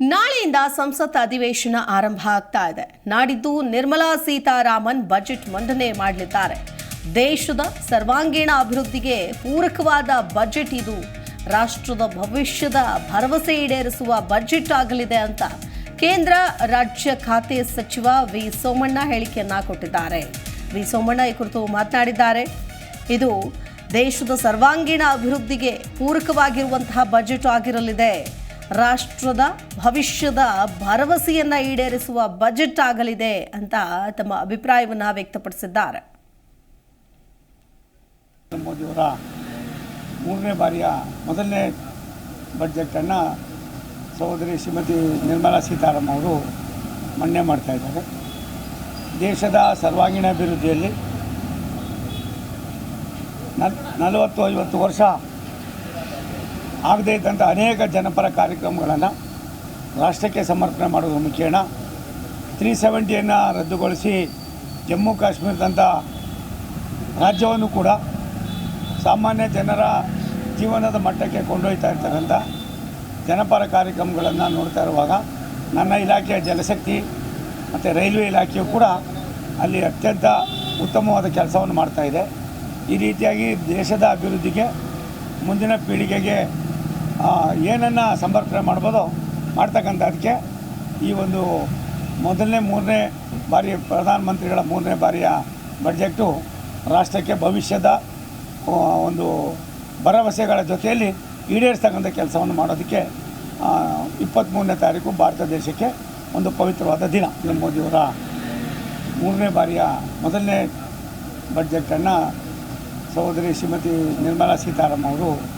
ನಾಳೆಯಿಂದ ಸಂಸತ್ ಅಧಿವೇಶನ ಆರಂಭ ಆಗ್ತಾ ಇದೆ. ನಾಡಿದ್ದು ನಿರ್ಮಲಾ ಸೀತಾರಾಮನ್ ಬಜೆಟ್ ಮಂಡನೆ ಮಾಡಲಿದ್ದಾರೆ. ದೇಶದ ಸರ್ವಾಂಗೀಣ ಅಭಿವೃದ್ಧಿಗೆ ಪೂರಕವಾದ ಬಜೆಟ್ ಇದು. ರಾಷ್ಟ್ರದ ಭವಿಷ್ಯದ ಭರವಸೆ ಈಡೇರಿಸುವ ಬಜೆಟ್ ಆಗಲಿದೆ ಅಂತ ಕೇಂದ್ರ ರಾಜ್ಯ ಖಾತೆ ಸಚಿವ ವಿ ಸೋಮಣ್ಣ ಹೇಳಿಕೆಯನ್ನ ಕೊಟ್ಟಿದ್ದಾರೆ. ವಿ ಸೋಮಣ್ಣ ಈ ಕುರಿತು ಮಾತನಾಡಿದ್ದಾರೆ. ಇದು ದೇಶದ ಸರ್ವಾಂಗೀಣ ಅಭಿವೃದ್ಧಿಗೆ ಪೂರಕವಾಗಿರುವಂತಹ ಬಜೆಟ್ ಆಗಿರಲಿದೆ. ರಾಷ್ಟ್ರದ ಭವಿಷ್ಯದ ಭರವಸೆಯನ್ನ ಈಡೇರಿಸುವ ಬಜೆಟ್ ಆಗಲಿದೆ ಅಂತ ತಮ್ಮ ಅಭಿಪ್ರಾಯವನ್ನು ವ್ಯಕ್ತಪಡಿಸಿದ್ದಾರೆ. ಮೋದಿಯವರ ಮೂರನೇ ಬಾರಿಯ ಮೊದಲನೇ ಬಜೆಟನ್ನು ಸಹೋದರಿ ಶ್ರೀಮತಿ ನಿರ್ಮಲಾ ಸೀತಾರಾಮನ್ ಅವರು ಮನ್ನೆ ಮಾಡ್ತಾ ಇದ್ದಾರೆ. ದೇಶದ ಸರ್ವಾಂಗೀಣ ಅಭಿವೃದ್ಧಿಯಲ್ಲಿ ನಲ್, ನಲವತ್ತು ಐವತ್ತು ವರ್ಷ ಆಗದೇ ಇದ್ದಂಥ ಅನೇಕ ಜನಪರ ಕಾರ್ಯಕ್ರಮಗಳನ್ನು ರಾಷ್ಟ್ರಕ್ಕೆ ಸಮರ್ಪಣೆ ಮಾಡೋದು ಮುಖೇನ ತ್ರೀ ಸೆವೆಂಟಿಯನ್ನು ರದ್ದುಗೊಳಿಸಿ ಜಮ್ಮು ಕಾಶ್ಮೀರದಂಥ ರಾಜ್ಯವನ್ನು ಕೂಡ ಸಾಮಾನ್ಯ ಜನರ ಜೀವನದ ಮಟ್ಟಕ್ಕೆ ಕೊಂಡೊಯ್ತಾ ಇರ್ತಕ್ಕಂಥ ಜನಪರ ಕಾರ್ಯಕ್ರಮಗಳನ್ನು ನೋಡ್ತಾ ಇರುವಾಗ ನನ್ನ ಇಲಾಖೆಯ ಜಲಶಕ್ತಿ ಮತ್ತು ರೈಲ್ವೆ ಇಲಾಖೆಯು ಕೂಡ ಅಲ್ಲಿ ಅತ್ಯಂತ ಉತ್ತಮವಾದ ಕೆಲಸವನ್ನು ಮಾಡ್ತಾ ಇದೆ. ಈ ರೀತಿಯಾಗಿ ದೇಶದ ಅಭಿವೃದ್ಧಿಗೆ ಮುಂದಿನ ಪೀಳಿಗೆಗೆ ಏನನ್ನು ಸಂಪರ್ಕಣೆ ಮಾಡ್ಬೋದೋ ಮಾಡ್ತಕ್ಕಂಥದ್ದಕ್ಕೆ ಈ ಒಂದು ಮೊದಲನೇ ಮೂರನೇ ಬಾರಿ ಪ್ರಧಾನಮಂತ್ರಿಗಳ ಮೂರನೇ ಬಾರಿಯ ಬಜೆಟ್ಟು ರಾಷ್ಟ್ರಕ್ಕೆ ಭವಿಷ್ಯದ ಒಂದು ಭರವಸೆಗಳ ಜೊತೆಯಲ್ಲಿ ಈಡೇರಿಸ್ತಕ್ಕಂಥ ಕೆಲಸವನ್ನು ಮಾಡೋದಕ್ಕೆ ಇಪ್ಪತ್ತ್ಮೂರನೇ ತಾರೀಕು ಭಾರತ ದೇಶಕ್ಕೆ ಒಂದು ಪವಿತ್ರವಾದ ದಿನ. ನರೇಂದ್ರ ಮೋದಿಯವರ ಮೂರನೇ ಬಾರಿಯ ಮೊದಲನೇ ಬಡ್ಜೆಟನ್ನು ಸಹೋದರಿ ಶ್ರೀಮತಿ ನಿರ್ಮಲಾ ಸೀತಾರಾಮನ್ ಅವರು